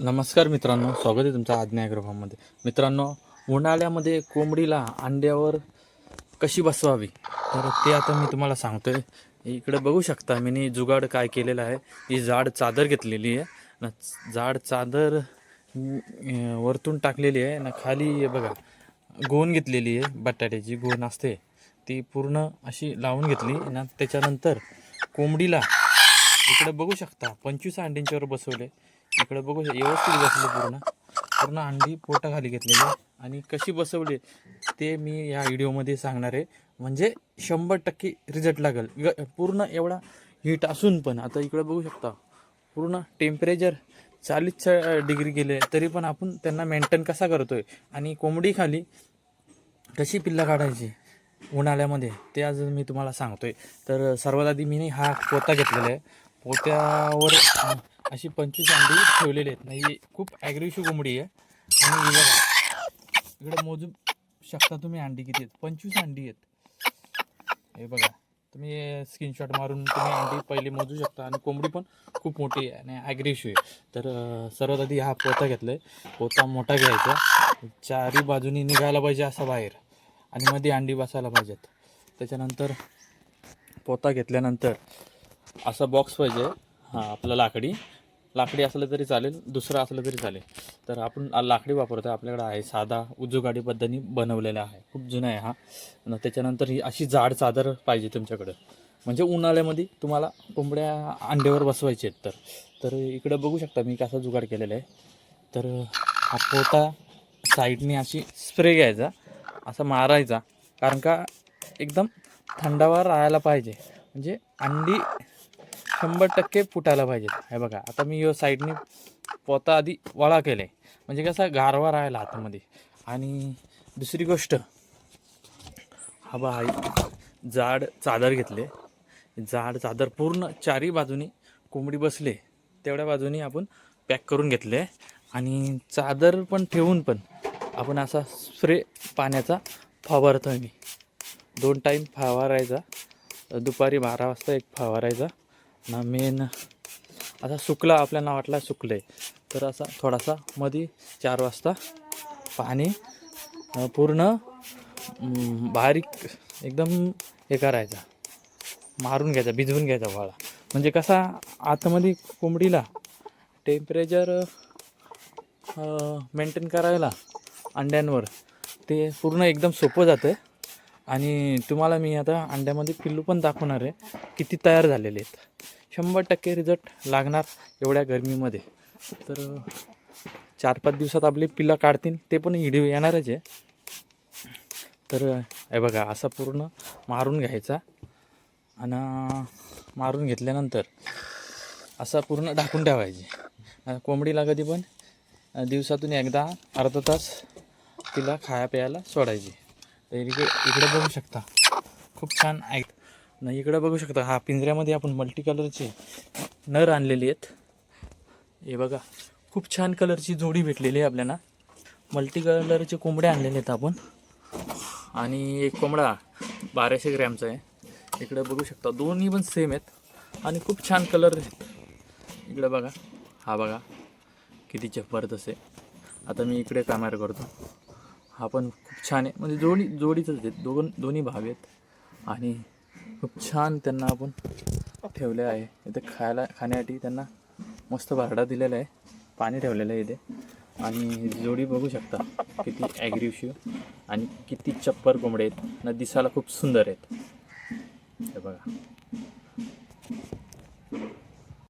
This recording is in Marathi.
नमस्कार मित्रांनो स्वागत आहे तुमचं आज्ञा ॲग्रोफार्ममध्ये मित्रांनो उन्हाळ्यामध्ये कोंबडीला अंड्यावर कशी बसवावी? तर ते आता मी तुम्हाला सांगतो आहे इकडे बघू शकता मी जुगाड काय केलेलं आहे. ही जाड चादर घेतलेली आहे. ना जाड चादर वरतून टाकलेली आहे. ना खाली बघा गोन घेतलेली आहे. बटाट्याची गोन असते. ती पूर्ण अशी लावून घेतली. ना त्याच्यानंतर कोंबडीला इकडे बघू शकता पंचवीस अंड्यांच्यावर बसवले. इकडे बघू शकता व्यवस्थित बसले पूर्ण. पूर्ण अंडी पोटाखाली घेतलेली आहे. आणि कशी बसवली ते मी या व्हिडिओमध्ये सांगणार आहे. म्हणजे शंभर टक्के रिझल्ट लागेल. ग- पूर्ण एवढा हीट असून पण आता इकडे बघू शकता पूर्ण टेम्परेचर चाळीस डिग्री गेले तरी पण आपण त्यांना मेंटेन कसा करतोय? आणि कोंबडी खाली कशी पिल्ला काढायची उन्हाळ्यामध्ये ते आज मी तुम्हाला सांगतोय. तर सर्वात आधी मी हा पोता घेतलेला आहे. पोत्यावर अशी पंचवीस अंडी ठेवलेली आहेत. नाही खूप ॲग्रेसिव्ह कोंबडी आहे. आणि इकडे मोजू शकता तुम्ही अंडी किती आहेत. पंचवीस अंडी आहेत. हे बघा तुम्ही स्क्रीनशॉट मारून तुम्ही अंडी पहिले मोजू शकता. आणि कोंबडी पण खूप मोठी आहे आणि ॲग्रेसिव्ह आहे. तर सर्वात आधी हा पोता घेतला आहे पोता मोठा घ्यायचा. चारी बाजूनी निघायला पाहिजे असा बाहेर. आणि मध्ये अंडी बसायला पाहिजेत. त्याच्यानंतर पोता घेतल्यानंतर असा बॉक्स पाहिजे. हां आपला लाकडी. लाकडी असलं तरी चालेल दुसरं असलं तरी चालेल. तर आपण लाकडी वापरतो आपल्याकडे आहे साधा उजूगाडी पद्धतीने बनवलेला आहे. खूप जुना आहे हा. त्याच्यानंतर ही अशी जाड चादर पाहिजे तुमच्याकडं. म्हणजे उन्हाळ्यामध्ये तुम्हाला कोंबड्या अंड्यावर बसवायचे आहेत तर. तर इकडं बघू शकता मी कसा जुगाड केलेला आहे. तर हा पोता साईडने अशी स्प्रे घ्यायचा. असा मारायचा. कारण का एकदम थंडावर राहायला पाहिजे. म्हणजे अंडी शंभर टक्के फुटायला पाहिजेत. हे बघा आता मी यो साईडने पोता आधी वळा केले. म्हणजे कसा गारवा राहिला हातामध्ये आणि दुसरी गोष्ट हा बा जाड चादर घेतले. जाड चादर पूर्ण चारी बाजूनी कोंबडी बसले. तेवढ्या बाजूनी आपण पॅक करून घेतले. आणि चादर पण ठेवून पण आपण असा स्प्रे पाण्याचा फवारतो मी. दोन टाईम फवारायचा. दुपारी बारा वाजता एक फवारायचा. ना मेन असा सुकला आपल्याला वाटला सुकले तर असा थोडासा मध्ये चार वाजता पाणी पूर्ण बारीक एकदम हे करायचा. मारून घ्यायचा भिजवून घ्यायचा वाळा. म्हणजे कसा आतमध्ये कोंबडीला टेम्परेचर मेंटेन करायला अंड्यांवर ते पूर्ण एकदम सोपं जातं आहे आणि तुम्हाला मी आता अंड्यामध्ये पिल्लू पण दाखवणार आहे. किती तयार झालेले आहेत. शंभर टक्के रिझल्ट लागणार एवढ्या गरमीमध्ये. तर चार पाच दिवसात आपली पिल्लं काढतील ते पण व्हिडिओ येणारच आहे. तर हे बघा असा पूर्ण मारून घ्यायचा. आणि मारून घेतल्यानंतर असा पूर्ण ढाकून ठेवायचे. कोंबडीला कधी पण दिवसातून एकदा अर्धा तास तिला खाया प्यायला सोडायची. तर इकडे इकडे बघू शकता. खूप छान ऐक नाही इकडं बघू शकता. हा पिंजऱ्यामध्ये आपण मल्टी कलरचे नर आणलेली आहेत. हे बघा खूप छान कलरची जोडी भेटलेली आहे आपल्याला. मल्टी कलरचे कोंबडे आणलेले आहेत आपण. आणि एक कोंबडा बाराशे ग्रॅमचा आहे. इकडं बघू शकता दोन्ही पण सेम आहेत. आणि खूप छान कलर आहेत. इकडं बघा. हा बघा किती जबरदस्त आहे. आता मी इकडे कॅमेरा करतो. हा पण खूप छान आहे. म्हणजे जोडी जोडीचंच आहेत. दोन दोन्ही भाव आहेत. आणि खूप छान त्यांना आपण ठेवले आहे. इथे खायला खाण्यासाठी त्यांना मस्त भरडा दिलेला आहे. पाणी ठेवलेलं आहे इथे. आणि जोडी बघू शकता किती ॲग्रेसिव्ह आणि किती चप्पर कोंबडे आहेत. ना दिसायला खूप सुंदर आहेत. हे बघा.